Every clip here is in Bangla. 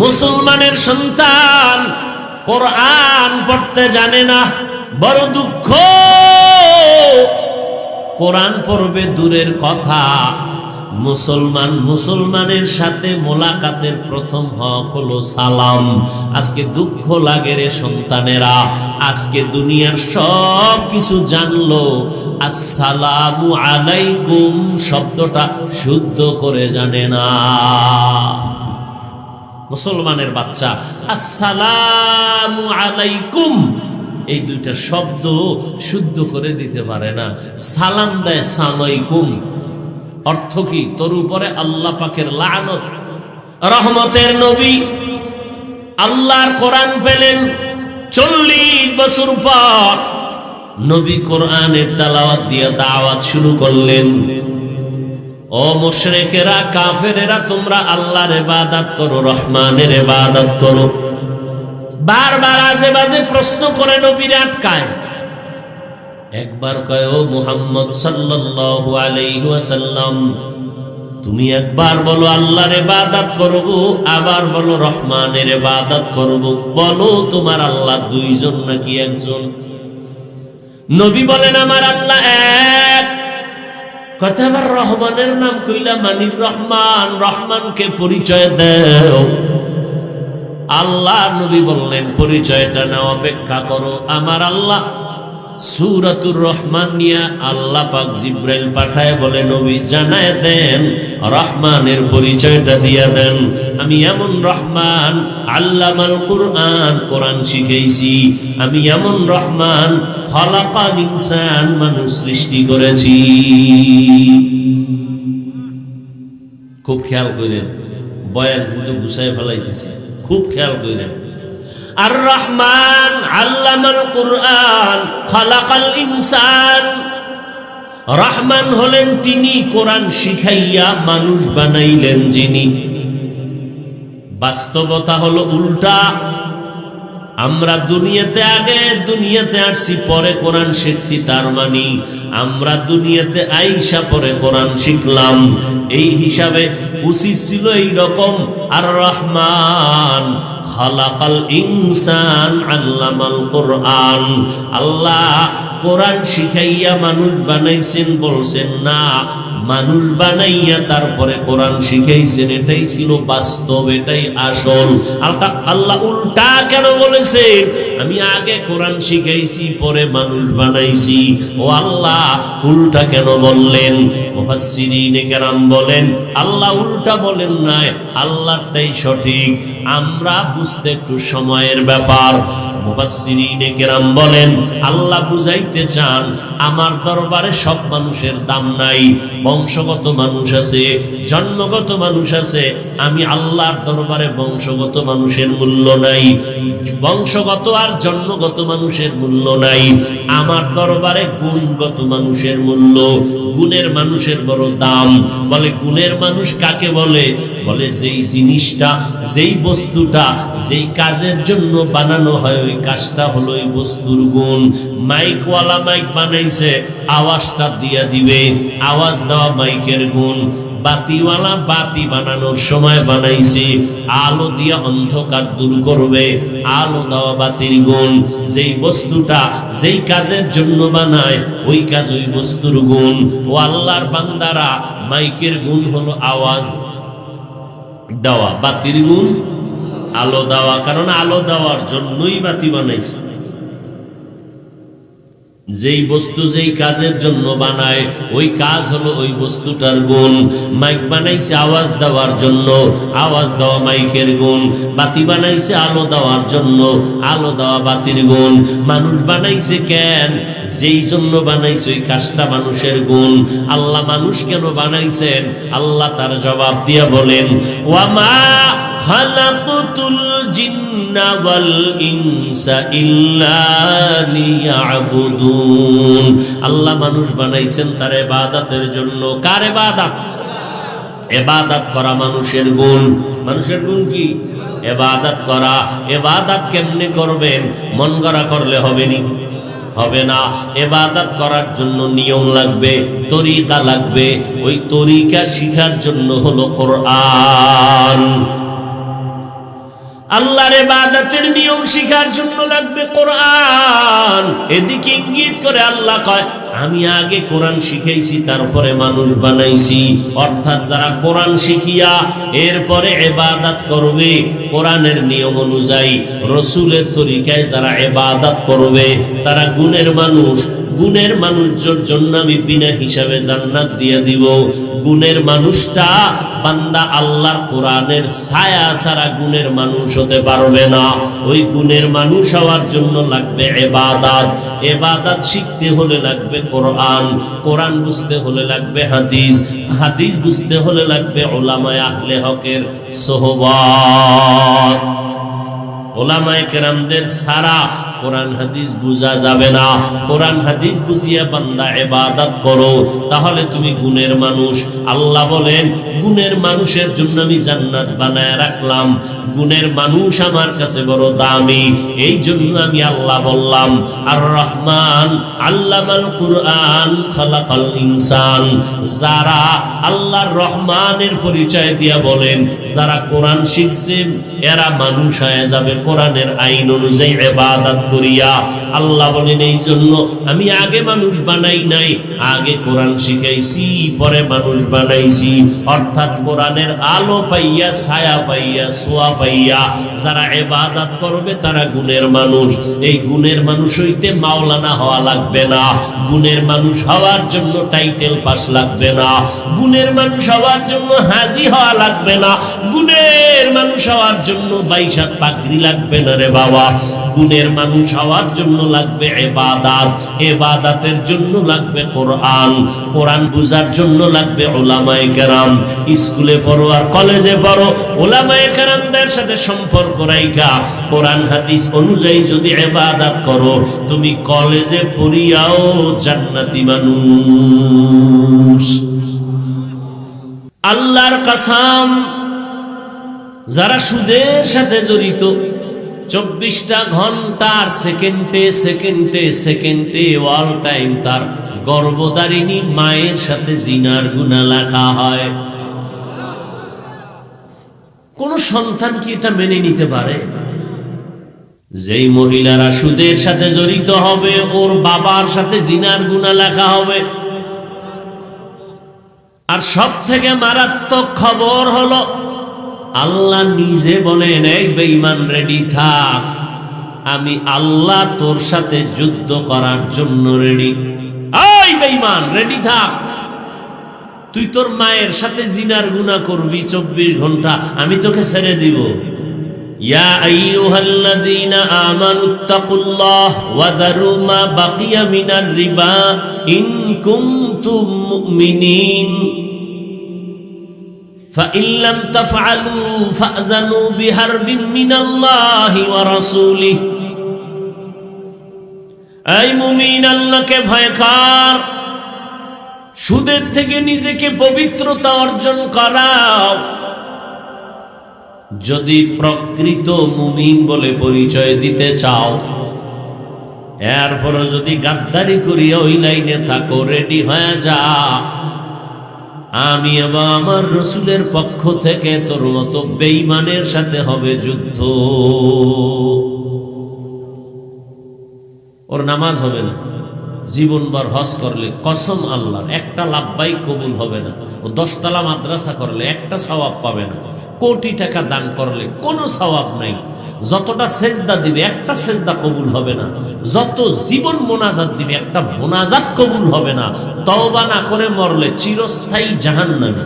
মুসলমানের সন্তান কোরআন পড়তে জানে না, বড় দুঃখ। কোরআন পড়বে দূরের কথা। মুসলমান মুসলমানের সাথে মোলাকাতের প্রথম হক হলো সালাম। আজকে দুঃখ লাগে রে সন্তানেরা। আজকে দুনিয়ার সব কিছু জানলো। আসসালামু আলাইকুম শব্দটা শুদ্ধ করে জানে না। মুসলমানের বাচ্চা, আসসালামু আলাইকুম। এই দুইটা শব্দ শুদ্ধ করে দিতে পারে না। সালাম দেয় সালাইকুম অর্থ কি? তোর উপরে আল্লাহ পাকের লানত। রহমতের নবী আল্লাহর কোরআন পেলেন চল্লিশ বছর পর। নবী কোরআনের তালাওয়াত দিয়ে দাওয়াত শুরু করলেন। ও মুশরিকেরা, কাফেরেরা, তোমরা আল্লাহর ইবাদত করো, রহমানের ইবাদত করো। বারবার আজে বাজে প্রশ্ন করে নবীর আটকায়। একবার কয়, ও মুহাম্মদ সাল্লাল্লাহু আলাইহি ওয়াসাল্লাম, তুমি একবার বলো আল্লাহর ইবাদত করব আবার বলো রহমানের ইবাদত করব বলো তোমার আল্লাহ দুইজন নাকি একজন? নবী বলেন, আমার আল্লাহ এক। কথা আবার রহমানের নাম কইলা মানির রহমান, রহমানকে পরিচয় দেও। আল্লাহ নবী বললেন, পরিচয়টা না অপেক্ষা করো। আমার আল্লাহ সুরাতুর রহমান নিয়া আল্লাহ পাক জিব্রাইল পাঠায় বলে, নবী, জানায় দেন, রহমানের পরিচয়টা দিয়া দেন। আমি এমন রহমান, আল্লামাল কুরআন, কোরআন শিখেছি আমি এমন রহমান, খলাকাল ইনসান মানুষ সৃষ্টি করেছি। খুব খেয়াল করেন বয়ান কিন্তু গুছায় ফেলাইতেছি। খুব খেয়াল করেন আর রহমান আল্লামাল কুরআন, খালাকাল ইনসান। রহমান হলেন তিনি কোরআন শিখাইয়া মানুষ বানাইলেন যিনি। বাস্তবতা হলো উল্টা। আমরা দুনিয়াতে আগে, দুনিয়াতে আসছি, পরে কোরআন শিখছি, তার মানে আমরা দুনিয়াতে আইসা পরে কোরআন শিখলাম। এই হিসাবে উচিত ছিল এই রকম আর রহমান খালাকাল ইনসান আল্লামাল কোরআন। আল্লাহ কোরআন শিখাইয়া মানুষ বানাইছেন, বলছেন, না, মানুষ বানাইয়া তারপরে কোরআন শিখাইছেন, এটাই ছিল বাস্তব, এটাই আসল। আল্লাহ উল্টা কেন বলেছেন? আমি আগে কোরআন শিখাইছি, পরে মানুষ বানাইছি। ও আল্লাহ, উল্টা কেন বললেন? বলেন, আল্লাহ উল্টা বলেন নাই আল্লাহটাই সঠিক। আমরা বুঝতে একটু সময়ের ব্যাপার। বংশগত মানুষ আছে, জন্মগত মানুষ আছে, আমি আল্লাহর দরবারে বংশগত মানুষের মূল্য নাই, বংশগত আর জন্মগত মানুষের মূল্য নাই, আমার দরবারে গুণগত মানুষের মূল্য, গুণের মানুষের বড় দাম, বলে গুণের মানুষ কাকে বলে? বলে যেই জিনিসটা, যেই বস্তুটা, যেই কাজের জন্য বানানো হয় ওই কাজটা হলো ওই বস্তুর গুণ। মাইকওয়ালা মাইক বানাইছে, আওয়াজটা দিয়া দিবে। আওয়াজ দেওয়া মাইকের গুণ। বাতিওয়ালা বাতি বানানোর সময় বানাইছে, আলো দিয়া অন্ধকার দূর করবে। আলো দেওয়া বাতির গুণ। যেই বস্তুটা যেই কাজের জন্য বানায়, ওই কাজ ওই বস্তুর গুণ। ও আল্লাহর বান্দারা, মাইকের গুণ হলো আওয়াজ দেওয়া, বাতির গুণ। আলো দেওয়া কারণ আলো দেওয়ার জন্যই বাতি বানাইছে। যেই বস্তু যেই কাজের জন্য বানায়, ওই কাজ হলো ওই বস্তুটার গুণ। মাইক বানাইছে আওয়াজ দেওয়ার জন্য, আওয়াজ দেওয়া মাইকের গুণ। বাতি বানাইছে আলো দেওয়ার জন্য, আলো দেওয়া বাতির গুণ। মানুষ বানাইছে কেন যেই জন্য বানাইছে ওই কাজটা মানুষের গুণ। আল্লাহ মানুষ কেন বানাইছেন? আল্লাহ তার জবাব দিয়া বলেন ওয়ামা খালাকুতুল জিন্না ইনসা ইল্লা আল্লাহ মানুষ বানাইছেন তার ইবাদতের জন্য। কার ইবাদত? এবাদত করা মানুষের গুণ। মানুষের গুণ কি? এবাদত করা। এবাদত কেমনে করবেন? মন গড়া করলে হবে নি? হবে না। এবাদত করার জন্য নিয়ম লাগবে, তরিকা লাগবে। ওই তরিকা শিখার জন্য হলো কোরআন। আল্লাহর ইবাদতের নিয়ম শিখার জন্য লাগবে কোরআন। এদিকে ইঙ্গিত করে আল্লাহ কয়, আমি আগে কোরআন শিখাইছি, তারপরে মানুষ বানাইছি। অর্থাৎ যারা কোরআন শিখিয়া এরপরে এবাদাত করবে, কোরআনের নিয়ম অনুযায়ী রসুলের তরিকায় যারা এবাদাত করবে, তারা গুণের মানুষ। গুণের মানুষের জন্য আমি বিনা হিসাবে জান্নাত দিয়ে দিব। গুণের মানুষটা বান্দা আল্লাহর কোরআনের ছায়া ছাড়া গুণের মানুষ হতে পারবে না। ওই গুণের মানুষ হওয়ার জন্য লাগবে এবাদাত। এবাদাত শিখতে হলে লাগবে কোরআন। কোরআন বুঝতে হলে লাগবে হাদিস। হাদিস বুঝতে হলে লাগবে ওলামায় আহলে হকের সোহবাত। ওলামায় কেরামদের সারা কোরআন হাদিস বুঝা যাবে না। কোরআন হাদিস বুঝিয়ে বান্দা এবাদত করো, তাহলে তুমি গুণের মানুষ। আল্লাহ বলেন, গুণের মানুষের জন্য আমি জান্নাত বানায় রাখলাম। গুণের মানুষ আমার কাছে বড় দামি, এই জন্য আমি আল্লাহ বললাম আর রহমান আল্লামাল কুরআন খালাকাল ইনসান। যারা আল্লাহর রহমানের পরিচয় দিয়া বলেন, যারা কোরআন শিখছে, এরা মানুষ হয়ে যাবে কোরআনের আইন অনুযায়ী এবাদত করিয়া আল্লাহ বলেন এই জন্য আমি আগে মানুষ বানাই নাই, আগে কোরআন শিখাইছি, পরে মানুষ বানাইছি। অর্থাৎ কোরআনের আলো পাইয়া, ছায়া পাইয়া সোয়া পাইয়া যারা এবাদত করবে তারা গুণের মানুষ। এই গুণের মানুষ হইতে মাওলানা হওয়া লাগবে না। গুণের মানুষ হওয়ার জন্য টাইটেল পাস লাগবে না। গুণের মানুষ হওয়ার জন্য হাজি হওয়া লাগবে না। গুণের মানুষ হওয়ার জন্য বাইশাত পাগড়ি লাগবে না রে বাবা। গুণের মানুষ হওয়ার জন্য লাগবে এবাদাত। এবাদাতের জন্য লাগবে কোরআন। কোরআন বুঝার জন্য লাগবে ওলামায়ে কেরাম। স্কুলে পড়ো আর কলেজে পড়ো, ওলামায়ে কেরামদের সাথে সম্পর্ক রাইখা। কোরআন, হাদিস অনুযায়ী যদি এবাদাত করো, তুমি কলেজে পড়িয়াও জান্নাতি মানুষ। আল্লাহর কাসাম যারা সুদের সাথে জড়িত চব্বিশটা ঘণ্টার সেকেন্ডে সেকেন্ডে সেকেন্ডে অল টাইম তার গর্ভদারিণী মায়ের সাথে জিনার গুণা লেখা হয়। কোন সন্তান কি এটা মেনে নিতে পারে? যেই মহিলারা সুদের সাথে জড়িত হবে, ওর বাবার সাথে জিনার গুণা লেখা হবে। আর সব থেকে মারাত্মক খবর হলো আল্লাহ নিজে বলেন, এই বেঈমান রেডি থাক। আমি আল্লাহ তোর সাথে যুদ্ধ করার জন্য রেডি এই বেঈমান রেডি থাক। তুই তোর মায়ের সাথে জিনার গুণা করবি চব্বিশ ঘণ্টা, আমি তোকে ছেড়ে দিব। ইয়া রিবা فإن لم تفعلوا فأذنوا بحرب من الله ورسوله এই মুমিন আল্লাহকে ভয় কর সুদের থেকে নিজেকে পবিত্রতা অর্জন করাও যদি প্রকৃত মুমিন বলে পরিচয় দিতে চাও এরপরও যদি গাদ্দারি করিয়া ওই লাইনে থাকো রেডি হয়ে যা আমি এবং আমার রসুলের পক্ষ থেকে তোর মতো বেইমানের সাথে হবে যুদ্ধ। ওর নামাজ হবে না। জীবনভর হজ করলে কসম আল্লাহর, একটা লাভবাই কবুল হবে না। ও দশতলা মাদ্রাসা করলে একটা সওয়াব পাবে না। কোটি টাকা দান করলে কোনো সওয়াব নাই। যতটা সেজদা দিবে একটা সেজদা কবুল হবে না যত জীবন মোনাজাত দিবে একটা মোনাজাত কবুল হবে না তওবা না করে মরলে চিরস্থায়ী জাহান্নামী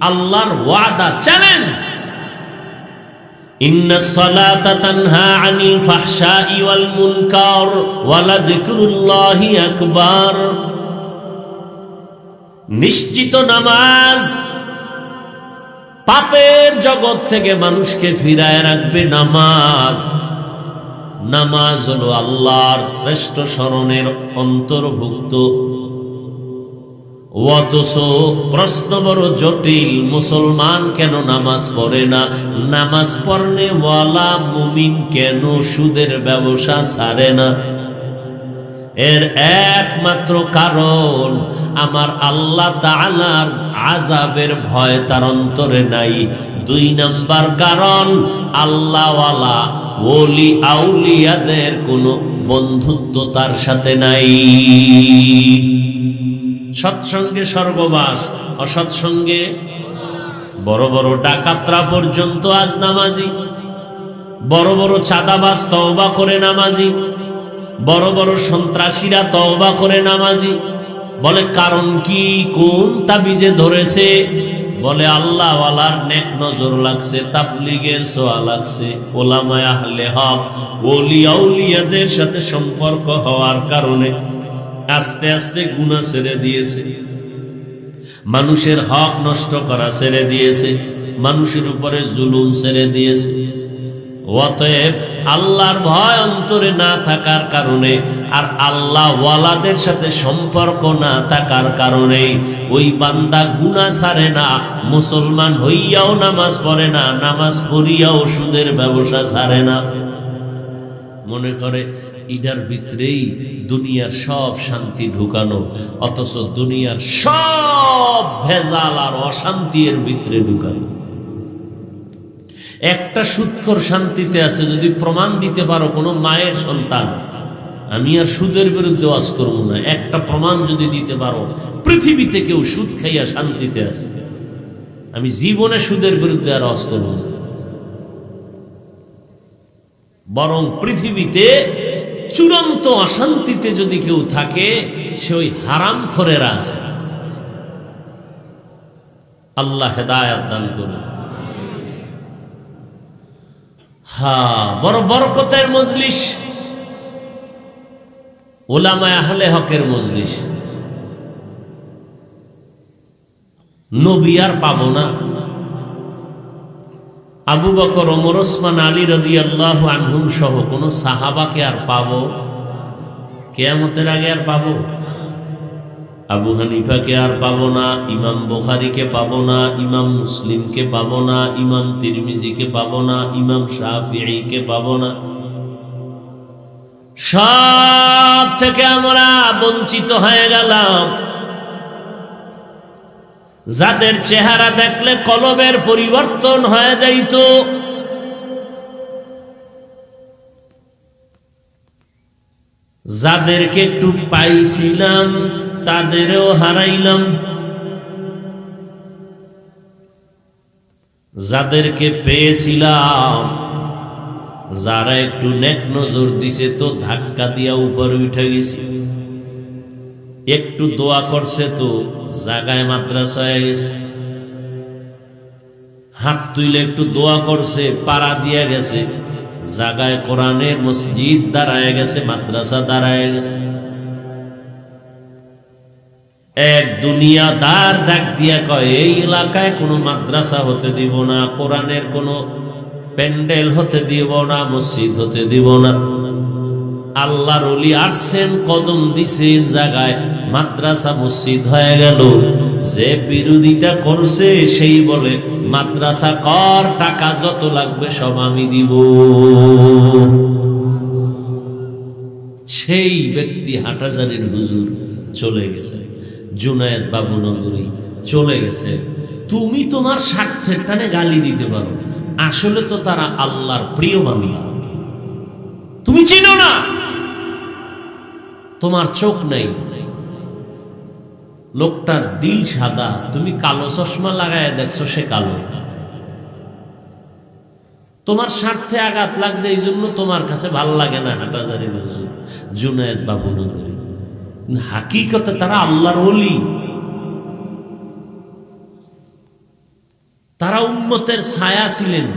আল্লাহর ওয়াদা চ্যালেঞ্জ إن الصلاة تنهى عن الفحشاء والمنكر ولذكر الله أكبر নিশ্চিত নামাজ পাপের জগৎ থেকে মানুষকে ফিরায় রাখবে নামাজ। নামাজ হলো আল্লাহর শ্রেষ্ঠ স্মরণের অন্তর্ভুক্ত। অথচ প্রশ্ন বড় জটিল, মুসলমান কেন নামাজ পড়ে না? নামাজ পড়নে ওয়ালা মুমিন কেন সুদের ব্যবসা ছাড়ে না? এর একমাত্র কারণ, আমার আল্লাহ তাআলার আজাবের ভয় তার অন্তরে নাই। দুই নাম্বার কারণ, আল্লাহওয়ালা ওলি আউলিয়াদের কোনো বন্ধুত্ব তার সাথে নাই। সৎসঙ্গে স্বর্গবাস, অসৎসঙ্গে বড় বড় ডাকাতরা পর্যন্ত আজ নামাজি, বড় বড় চাঁদাবাজ, তওবা করে নামাজি। বড় বড় সন্ত্রাসীরা তওবা করে নামাজি। বলে, কারণ কি? কোন তাবিজে ধরেছে? বলে আল্লাহ ওয়ালার নেক নজর লাগছে, তাবলিগের সোয়া লাগছে। ওলামায় আহলে হক ওলিয়া উলিয়াদের সাথে সম্পর্ক হওয়ার কারণে আস্তে আস্তে গুণা ছেড়ে দিয়েছে। মানুষের হক নষ্ট করা ছেড়ে দিয়েছে। মানুষের উপরে জুলুম ছেড়ে দিয়েছে। অতএব আল্লাহর ভয় অন্তরে না থাকার কারণে আর আল্লাহ ওয়ালাদের সাথে সম্পর্ক না থাকার কারণে ওই বান্দা গুনা ছাড়ে না, মুসলমান হইয়াও নামাজ পড়ে না, নামাজ পড়িয়াও সুদের ব্যবসা ছাড়ে না। মনে করে ইডার ভিতরেই দুনিয়ার সব শান্তি ঢুকানো, অথচ দুনিয়ার সব ভেজাল আর অশান্তি এর ভিতরে ঢুকানো। একটা সুৎখর শান্তিতে আছে, যদি প্রমাণ দিতে পারো কোনো মায়ের সন্তান, আমি আর সুদের বিরুদ্ধে ওয়াজ করব না। একটা প্রমাণ যদি দিতে পারো, পৃথিবীতে কেউ সুদ খাইয়া শান্তিতে আছে, আমি জীবনে সুদের বিরুদ্ধে আর ওয়াজ করব না। বরং পৃথিবীতে চূড়ান্ত অশান্তিতে যদি কেউ থাকে, সে ওই হারাম খরেরা আছে। আল্লাহ হেদায়াত দান করুন হা বড় বরকতের মজলিস। ওলামায় আহলে হকের মজলিস। নবী আর পাবো না। আবু বকর, ওমর, ওসমান, আলী রদি আল্লাহ আনহুম সহ কোনো সাহাবাকে আর পাবো, কেয়ামতের আগে আর পাবো। আবু হানিফাকে আর পাবো না, ইমাম বোখারিকে পাবো না, ইমাম মুসলিমকে পাবো না, ইমাম তিরমিজিকে পাবো না, ইমাম শাফিকে পাবো না। সব থেকে আমরা বঞ্চিত হয়ে গেলাম। যাদের চেহারা দেখলে কলবের পরিবর্তন হয়ে যাইত। যাদেরকে একটু পাইছিলাম তাদেরও হারাইলাম। যাদেরকে পেয়েছিলাম, যারা একটু নেক নজর দিছে তো ধাক্কা দিয়া উপরে উঠে গেছি। একটু দোয়া করছে তো জাগায় মাদ্রাসায় গেছে। হাত তুইলে একটু দোয়া করছে, পাড়া দিয়া গেছে। জাগায় কোরআনের মসজিদ দাঁড়ায় গেছে, মাদ্রাসা দাঁড়ায় গেছে। এক দুনিয়া দুনিয়াদার ডাক দিয়া কয়, এই এলাকায় কোনো মাদ্রাসা হতে দিব না, কোরআনের কোনো প্যান্ডেল হতে দিব না, মসজিদ হতে দিব না। আল্লাহর অলি আসছেন কদম দিছেন জায়গায়, মাদ্রাসা, মসজিদ হয়ে গেল। যে বিরোধিতা করছে সেই বলে, মাদ্রাসা কর, টাকা যত লাগবে সব আমি দিব। সেই ব্যক্তি হাটাজারির হুজুর চলে গেছে। জুনায়েদ বাবুনগরী চলে গেছে। তুমি তোমার স্বার্থের টানে গালি দিতে পারো। আসলে তো তারা আল্লাহর প্রিয় বাংলা তুমি চিনো না? তোমার চোখ নেই। লোকটার দিল সাদা। তুমি কালো চশমা লাগায় দেখছ সে কালো। তোমার স্বার্থে আঘাত লাগছে এই জন্য তোমার কাছে ভালো লাগে না হাটাজারি হুজুর জুনায়েদ বাবু নগরী। হাকিকতে তারা আল্লাহর অলি তারা উম্মতের ছায়া ছিলেন।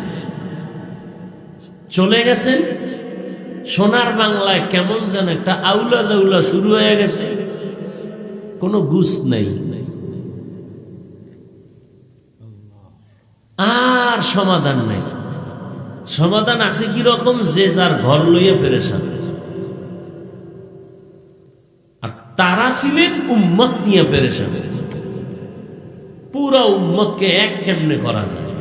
চলে গেছেন সোনার বাংলায় কেমন যেন একটা আউলা জাউলা শুরু হয়ে গেছে। কোনো গুস নেই। আর সমাধান নেই। সমাধান আছে কি রকম? যে যার ঘর লইয়া পেরেছান তারা ছিলেন উম্মত নিয়ে পেরেছান পুরো উম্মতকে এক কেমনে করা যায়?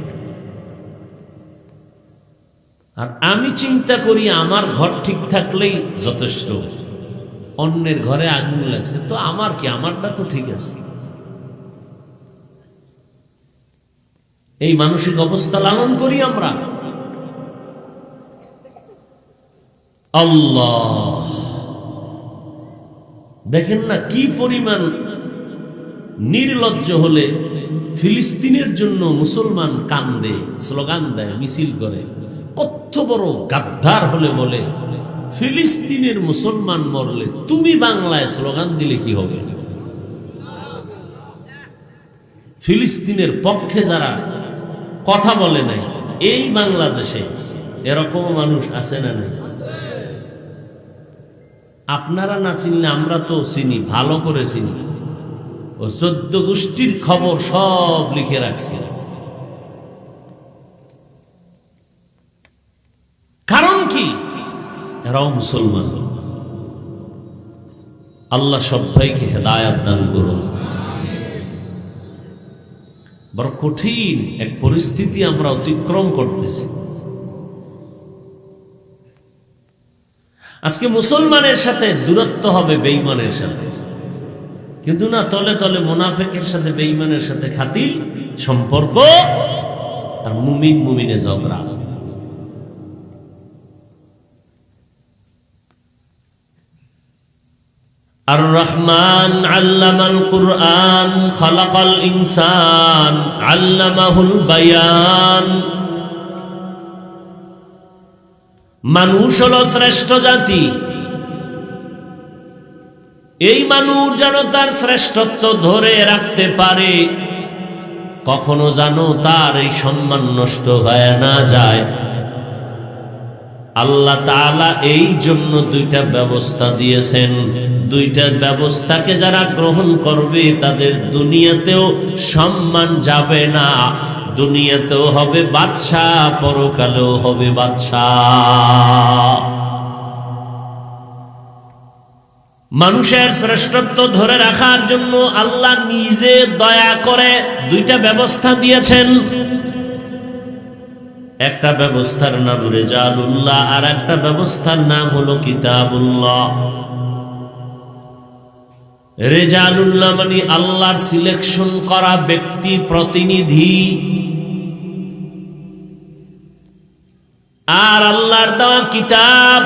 আর আমি চিন্তা করি আমার ঘর ঠিক থাকলেই যথেষ্ট। অন্যের ঘরে আগুন লাগছে, তো আমার কি? আমারটা তো ঠিক আছে। এই মানসিক অবস্থা লালন করি আমরা। আল্লাহ। দেখেন না কি পরিমাণ নির্লজ্জ হলে ফিলিস্তিনের জন্য মুসলমান কান্দে, স্লোগান দেয়, মিছিল করে। কত বড় গাদ্দার হলে বলে, ফিলিস্তিনের মুসলমান মরলে তুমি বাংলায় স্লোগান দিলে কি হবে? ফিলিস্তিনের পক্ষে যারা কথা বলে নাই, এই বাংলাদেশে এরকম মানুষ আছে না না আপনারা না চিনলে আমরা তো চিনি, ভালো করে চিনি। ও চোদ্দ গোষ্ঠীর খবর সব লিখে রাখছি। কারণ কি? তারাও মুসলমান। আল্লাহ সবাইকে হেদায়াত দান করুন। বড় কঠিন এক পরিস্থিতি আমরা অতিক্রম করতেছি। আজকে মুসলমানের সাথে দূরত্ব হবে বেইমানের সাথে। কিন্তু না, তলে তলে মোনাফেকের সাথে বেইমানের সাথে খাতির, সম্পর্ক আর মুমিন মুমিনে ঝগড়া। আর রহমান আল্লামাল কুরআন, খালাকাল ইনসান, আল্লামাহুল বায়ান। মানুষ হলো শ্রেষ্ঠ জাতি। এই মানুষ যেন তার শ্রেষ্ঠত্ব ধরে রাখতে পারে, কখনো জানো তার এই সম্মান নষ্ট হয়ে না যায়। আল্লাহ তাআলা এই জন্য দুইটা ব্যবস্থা দিয়েছেন। দুইটা ব্যবস্থাকে যারা গ্রহণ করবে, তাদের দুনিয়াতেও সম্মান যাবে না। দুনিয়াতেও হবে বাদশাহ, পরকালেও হবে বাদশাহ। মানুষের শ্রেষ্ঠত্ব ধরে রাখার জন্য আল্লাহ নিজে দয়া করে দুইটা ব্যবস্থা দিয়েছেন। একটা ব্যবস্থার নাম রেজালুল্লাহ, আর একটা ব্যবস্থার নাম হলো কিতাবুল্লাহ। রেজালুল্লাহ মানে আল্লাহর সিলেকশন করা ব্যক্তি প্রতিনিধি। আর আল্লাহর দেওয়া কিতাব,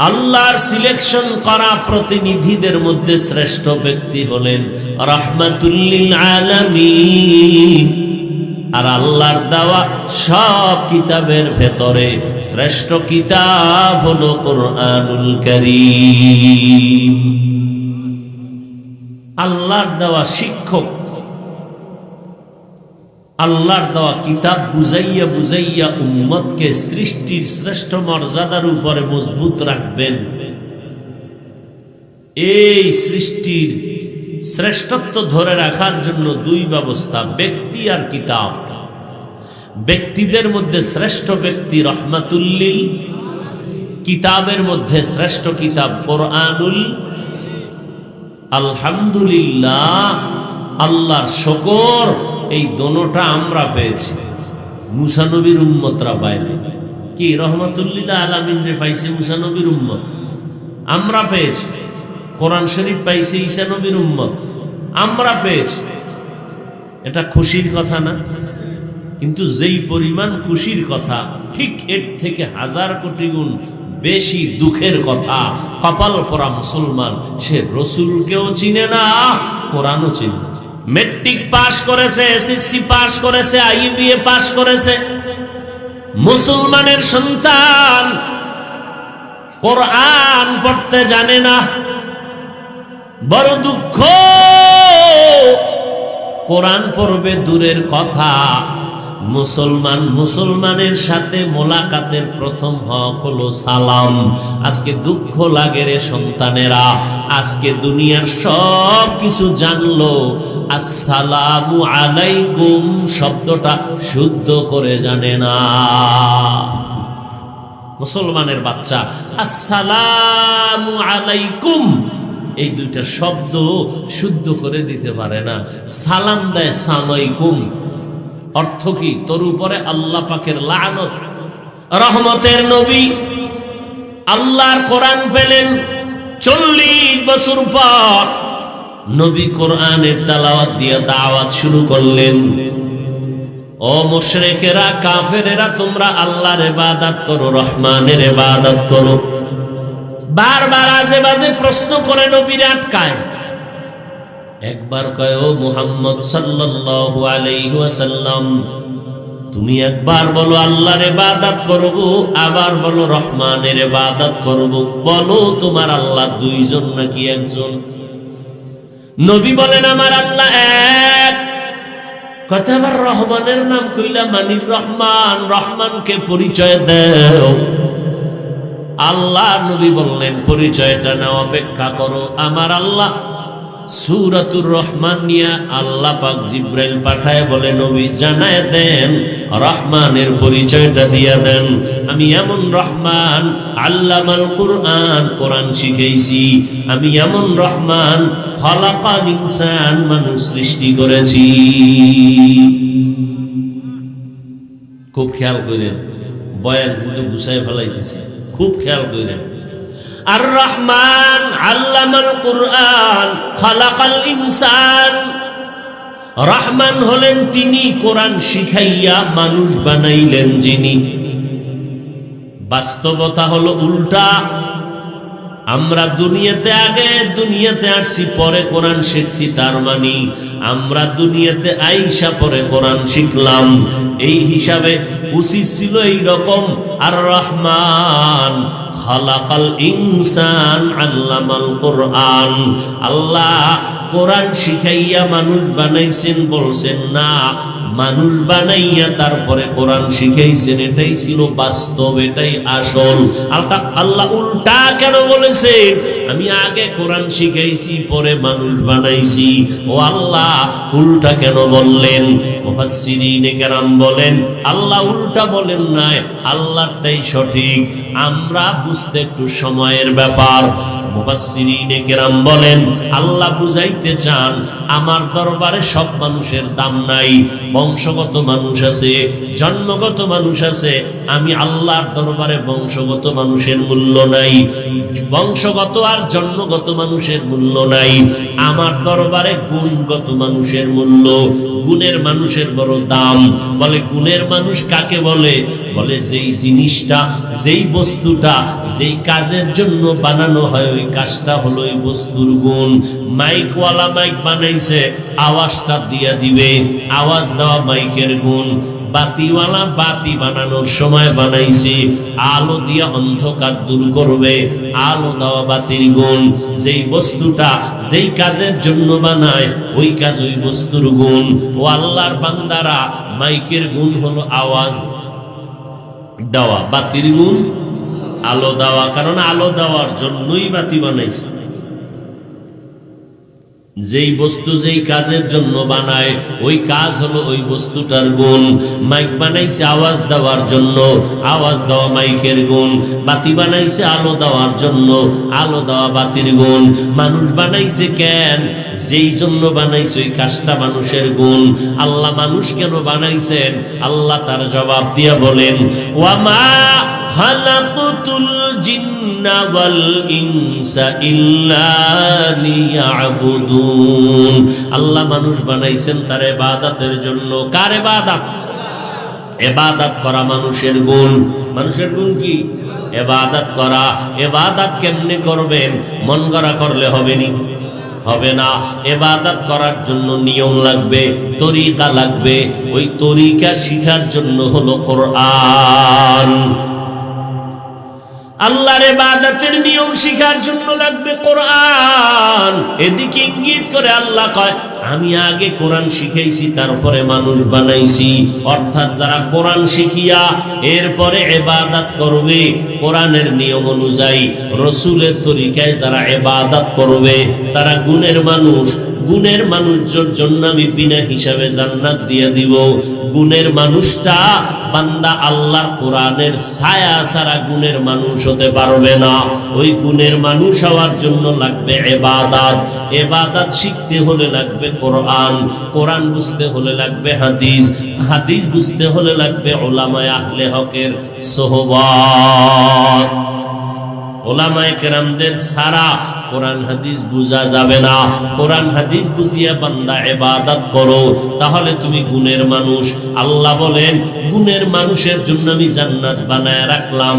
আল্লাহর সিলেকশন করা প্রতিনিধিদের মধ্যে শ্রেষ্ঠ ব্যক্তি হলেন রহমাতুল্লিল আর আল্লাহর দেওয়া সব কিতাবের ভেতরে শ্রেষ্ঠ কিতাব হলো কোরআনুল করিম। আল্লাহর দেওয়া শিক্ষক আল্লাহর দেওয়া কিতাব বুঝাইয়া বুঝাইয়া উম্মতকে সৃষ্টির শ্রেষ্ঠ মর্যাদার উপরে মজবুত রাখবেন। এই সৃষ্টির শ্রেষ্ঠত্ব ধরে রাখার জন্য দুই ব্যবস্থা, ব্যক্তি আর কিতাব। ব্যক্তিদের মধ্যে শ্রেষ্ঠ ব্যক্তি রহমাতুল্লিল, কিতাবের মধ্যে শ্রেষ্ঠ কিতাব কোরআনুল। আলহামদুলিল্লাহ, আল্লাহর শকর এই দোনোটা আমরা পেয়েছি। মুসানবীর উম্মতরা পায়নি কি, রহমতুল্লিল্লাহ আলামিন রে পাইছে মুসানবীর উম্মত? আমরা পেয়েছি। কোরআন শরীফ পাইছে ঈসা নবীর উম্মত। আমরা পেয়েছি। এটা খুশির কথা না? কিন্তু যেই পরিমাণ খুশির কথা, ঠিক এর থেকে হাজার কোটি গুণ বেশি দুঃখের কথা কপাল পরা মুসলমান, সে রসুলকেও চিনে না, কোরআনও চিনে। মেট্রিক পাশ করেছে এসএসসি পাশ করেছে আইবিএ পাশ করেছে। মুসলমানের সন্তান কোরআন পড়তে জানে না। বড় দুঃখ। কোরআন পড়বে দূরের কথা। মুসলমান মুসলমানের সাথে মোলাকাতের প্রথম হক হলো সালাম। আজকে দুঃখ লাগে রে সন্তানেরা। আজকে দুনিয়ার সব কিছু জানলো। আসসালামু আলাইকুম শব্দটা শুদ্ধ করে জানে না। মুসলমানের বাচ্চা, আসসালামু আলাইকুম। এই দুইটা শব্দ শুদ্ধ করে দিতে পারে না। সালাম দেয় সামাইকুম অর্থ কি? তোর উপরে আল্লাহ পাকের লানত। রহমতের নবী আল্লাহর কোরআন পেলেন চল্লিশ বছর পর। নবী কোরআনের তালাওয়াত দিয়ে দাওয়াত শুরু করলেন। ও মুশরিকেরা, কাফেরেরা, তোমরা আল্লাহর ইবাদত করো, রহমানের ইবাদত করো। বারবার আজে বাজে প্রশ্ন করে নবীর আটকায়। একবার কয়, ও মুহাম্মদ সাল্লাল্লাহু আলাইহি ওয়াসাল্লাম, তুমি একবার বলো আল্লাহর ইবাদত করব আবার বলো রহমানের ইবাদত করব বলো, তোমার আল্লাহ দুইজন নাকি একজন? নবী বলেন, আমার আল্লাহ এক। কথা আবার রহমানের নাম কইলা, মানির রহমান, রহমানকে পরিচয় দেও। আল্লাহ নবী বললেন, পরিচয়টা না অপেক্ষা করো। আমার আল্লাহ সুরাতুর রহমান নিয়া আল্লাহ পাক জিব্রাইল পাঠায় বলে, নবী, জানায় দেন, রহমানের পরিচয়টা দিয়া দেন। আমি এমন রহমান, আল্লামাল কুরআন, কোরআন শিখেছি আমি এমন রহমান, খলাকাল ইনসান মানুষ সৃষ্টি করেছি। খুব খেয়াল করেন বয়ান কিন্তু গুছাই ফেলাইতেছে। খুব খেয়াল করেন আর রহমান আল্লামাল খালাকাল ইনসান। রহমান হলেন তিনি কোরআন শিখাইয়া মানুষ বানাইলেন যিনি। বাস্তবতা হলো উল্টা। আমরা দুনিয়াতে আগে, দুনিয়াতে আসছি, পরে কোরআন শিখছি, তার মানে আমরা দুনিয়াতে আইসা পরে কোরআন শিখলাম। এই হিসাবে উচিত ছিল এই রকম আর রহমান খালাকাল ইনসান আল্লামাল কোরআন। আল্লাহ কোরআন শিখাইয়া মানুষ বানাইছেন, বলছেন, না, মানুষ বানাইয়া তারপরে কোরআন শিখাইছেন, এটাই ছিল বাস্তব, এটাই আসল। আল্লাহ উল্টা কেন বলেছেন? আমি আগে কোরআন শিখাইছি, পরে মানুষ বানাইছি। ও আল্লাহ, উল্টা কেন বললেন? বলেন, আল্লাহ উল্টা বলেন নাই আল্লাহটাই সঠিক। আমরা বুঝতে একটু সময়ের ব্যাপার। কেরাম বলেন, আল্লাহ বুঝাইতে চান, আমার দরবারে সব মানুষের দাম নাই, বংশগত মানুষ আছে, জন্মগত মানুষ আছে, আমি আল্লাহর দরবারে বংশগত মানুষের মূল্য নাই। বংশগত আর জন্মগত মানুষের মূল্য নাই, আমার দরবারে গুণগত মানুষের মূল্য, গুণের মানুষের বড় দাম। বলে, গুণের মানুষ কাকে বলে? বলে, যেই জিনিসটা, যেই বস্তুটা, যেই কাজের জন্য বানানো হয়, ওই কাজটা হলো ওই বস্তুর গুণ। মাইকওয়ালা মাইক বানাইছে, আওয়াজটা দিয়া দিবে, আওয়াজ দেওয়া মাইকের গুণ। বাতিওয়ালা বাতি বানানোর সময় বানাইছে। আলো দিয়া অন্ধকার দূর করবে। আলো দেওয়া বাতির গুণ। যেই বস্তুটা যেই কাজের জন্য বানায়, ওই কাজ ওই বস্তুর গুণ। ও আল্লাহর বান্দারা, মাইকের গুণ হলো আওয়াজ দেওয়া, বাতির গুণ আলো দেওয়া। কারণ আলো দেওয়ার জন্যই বাতি বানাইছে। যেই বস্তু যেই কাজের জন্য বানায়, ওই কাজ হলো ওই বস্তুটার গুণ। মাইক বানাইছে আওয়াজ দেওয়ার জন্য, আওয়াজ দেওয়া মাইকের গুণ। বাতি বানাইছে আলো দেওয়ার জন্য, আলো দেওয়া বাতির গুণ। মানুষ বানাইছে কেন যেই জন্য বানাইছে ওই কাজটা মানুষের গুণ। আল্লাহ মানুষ কেন বানাইছেন? আল্লাহ তার জবাব দিয়া বলেন ওয়ামা খালাকুতুল জিন্না ওয়াল ইনসা ইল্লা লিয়াবুদুন। আল্লাহ মানুষ বানাইছেন তার ইবাদতের জন্য। কার ইবাদত এবাদত করা মানুষের গুণ। মানুষের গুণ কি? এবাদত করা। এবাদত কেমনে করবেন? মন গড়া করলে হবে নি? হবে না। এবাদত করার জন্য নিয়ম লাগবে, তরিকা লাগবে। ওই তরিকা শিখার জন্য হলো কোরআন। আল্লাহর ইবাদতের নিয়ম শিখার জন্য লাগবে কোরআন। এদিকে ইঙ্গিত করে আল্লাহ কয়, আমি আগে কোরআন শিখাইছি, তারপরে মানুষ বানাইছি। অর্থাৎ যারা কোরআন শিখিয়া এরপরে এবাদাত করবে, কোরআনের নিয়ম অনুযায়ী রসুলের তরিকায় যারা এবাদাত করবে, তারা গুণের মানুষ। গুণের মানুষের জন্য আমি বিনা হিসাবে জান্নাত দিয়ে দিব। গুণের মানুষটা, বান্দা আল্লাহর কোরআনের ছায়া ছাড়া গুণের মানুষ হতে পারবে না। ওই গুণের মানুষ হওয়ার জন্য লাগবে এবাদাত। এবাদাত শিখতে হলে লাগবে কোরআন। কোরআন বুঝতে হলে লাগবে হাদিস। হাদিস বুঝতে হলে লাগবে ওলামায় আহলে হকের সোহবত। ওলামায় কেরামদের সারা কোরআন হাদিস বুঝা যাবে না। কোরআন হাদিস বুঝিয়া বান্দা এবাদত করো, তাহলে তুমি গুণের মানুষ। আল্লাহ বলেন, গুণের মানুষের জন্য আমি জান্নাত বানায় রাখলাম।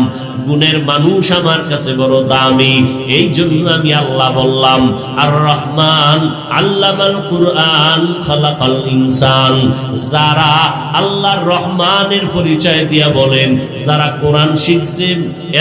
গুণের মানুষ আমার কাছে বড় দামি, এই জন্য আমি আল্লাহ বললাম আর রহমান আল্লামাল কুরআন খালাকাল ইনসান। যারা আল্লাহর রহমানের পরিচয় দিয়া বলেন, যারা কোরআন শিখছে,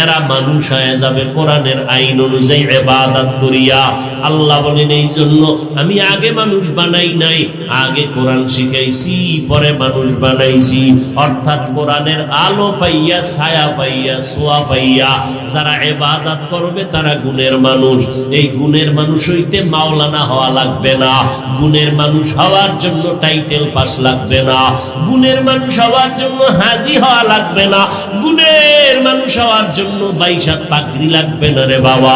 এরা মানুষ হয়ে যাবে কোরআনের আইন অনুযায়ী ইবাদত করিয়া আল্লাহ বলেন এই জন্য আমি আগে মানুষ বানাই নাই, আগে কোরআন শিখাইছি, পরে মানুষ বানাইছি। অর্থাৎ কোরআনের আলো পাইয়া, ছায়া পাইয়া সোয়া পাইয়া যারা এবাদত করবে তারা গুণের মানুষ। এই গুণের মানুষ হইতে মাওলানা হওয়া লাগবে না। গুণের মানুষ হওয়ার জন্য টাইটেল পাস লাগবে না। গুণের মানুষ হওয়ার জন্য হাজি হওয়া লাগবে না। গুণের মানুষ হওয়ার জন্য বাইশাত পাগড়ি লাগবে না রে বাবা।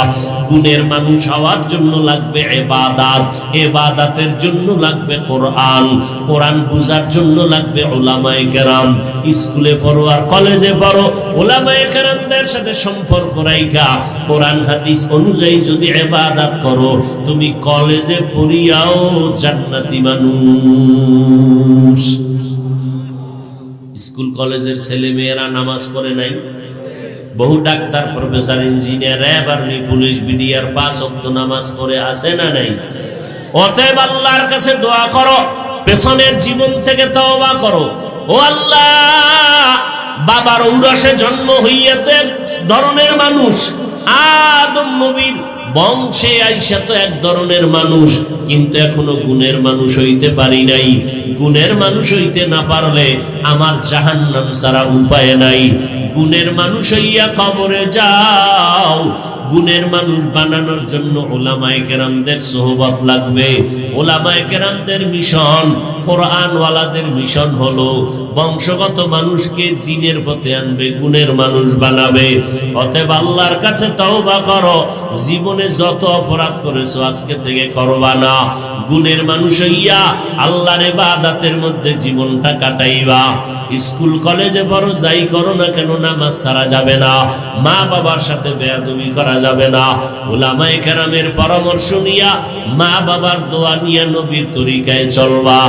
গুণের মানুষ হওয়ার জন্য লাগবে এবাদাত। এবাদাতের জন্য লাগবে কোরআন। কোরআন বুঝার জন্য লাগবে ওলামায়ে কেরাম। স্কুলে পড়ো আর কলেজে পড়ো, ওলামায়ে কেরামদের সাথে সম্পর্ক রাইখা। কোরআন, হাদিস অনুযায়ী যদি এবাদাত করো, তুমি কলেজে পড়িয়াও জান্নাতি মানুষ। স্কুল, কলেজের ছেলে মেয়েরা নামাজ পড়ে নাই? বহু doctor, professor, engineer RAB army police BDR পাঁচ অক্ত নামাজ পড়ে আছে না নাই? অতএব আল্লাহর কাছে দোয়া করো, পেছনের জীবন থেকে তওবা করো। ও আল্লাহ, বাবার ঔরসে জন্ম হইয়া তো এক ধরনের মানুষ। আদম নবীর বংশে আইসা তো এক ধরনের মানুষ। কিন্তু এখনও গুণের মানুষ হইতে পারি নাই। গুণের মানুষ হইতে না পারলে আমার জাহান্নাম ছাড়া উপায় নাই। গুণের মানুষ হইয়া কবরে যাও। গুণের মানুষ বানানোর জন্য ওলামায় কেরামদের সোহবত লাগবে। ওলামায় কেরামদের মিশন, কোরআনওয়ালাদের মিশন হলো বংশগত মানুষকে দিনের পথে আনবে, গুণের মানুষ বানাবে। অতএব আল্লাহর কাছে তওবা করো। জীবনে যত অপরাধ করেছ আজকে থেকে করবা না। গুণের মানুষ হইয়া আল্লাহর ইবাদতের মধ্যে জীবনটা কাটাইবা। স্কুল, কলেজে বড় যাই করো না কেন নামাজ ছাড়া যাবে না। মা বাবার সাথে বেয়াদবি করা যাবে না। ওলামায়ে কেরামের পরামর্শ নিয়া মা বাবার দোয়া নিয়া নবীর তরিকায় চলবা।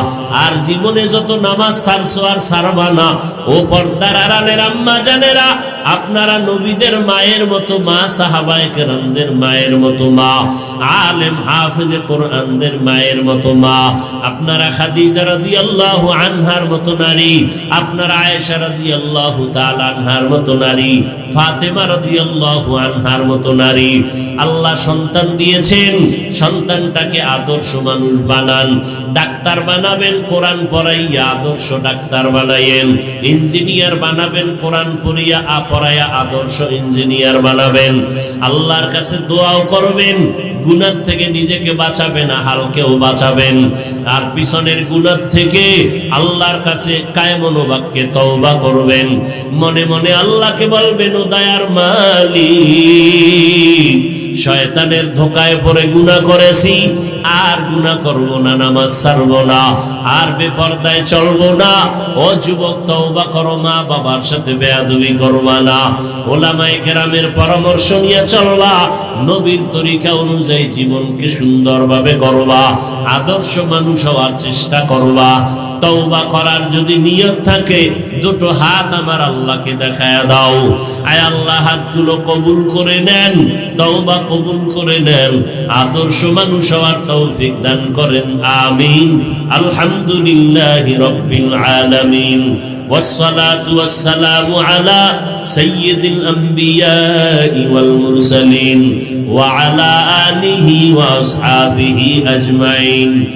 আর জীবনে যত নামাজ ছাড়ছো আর ছাড়বা না। ও পর্দার আড়ালের আম্মা জানেরা আপনারা নবীদের মায়ের মতো মা, সাহাবায়ে কেরামদের মায়ের মতো মা, আলেম হাফেজে কোরআনদের মায়ের মতো মা, আপনারা খাদিজা রাদিয়াল্লাহু আনহার মতো নারী, আপনারা আয়েশা রাদিয়াল্লাহু তাআলা আনহার মতো নারী, ফাতেমা রাদিয়াল্লাহু আনহার মতো নারী। আল্লাহ সন্তান দিয়েছেন, সন্তানটাকে আদর্শ মানুষ বানান, ডাক্তার বানাবেন, কোরআন পড়াইয়া আদর্শ ডাক্তার বানাইয়েন, ইঞ্জিনিয়ার বানাবেন, কোরআন পড়িয়া পড়াইয়া আদর্শ ইঞ্জিনিয়ার বানাবেন। আল্লাহর কাছে দোয়াও করবেন গুণার থেকে নিজেকে বাঁচাবেন হালকেও বাঁচাবেন। আর পিছনের গুণার থেকে আল্লাহর কাছে কায়মনোবাক্যে তওবা করবেন। মনে মনে আল্লাহকে বলবেন, ও দায়ার মালিক শয়তানের ধোকায় পড়ে গুনাহ করেছি। আর গুনাহ করব না, নামাজ ছাড়ব না, আর বেপরদায় চলবো না। ও যুবক, তওবা করো, মা বাবার সাথে বেয়াদবি করবা না। ওলামায়ে কেরামের পরামর্শ নিয়ে চলবা। নবীর তরিকা অনুযায়ী জীবনকে সুন্দরভাবে করবা আদর্শ মানুষ হওয়ার চেষ্টা করবা। তওবা করার যদি নিয়ত থাকে দুটো হাত আমার আল্লাহকে দেখায় দাও আয় আল্লাহ হাতগুলো কবুল করে নেন তওবা কবুল করে নেন আদর্শ মানুষ হওয়ার তৌফিক দান করেন আমিন আলহামদুলিল্লাহি রাব্বিল আলামিন والصلاة والسلام على سيد الأنبياء والمرسلين وعلى آله وأصحابه أجمعين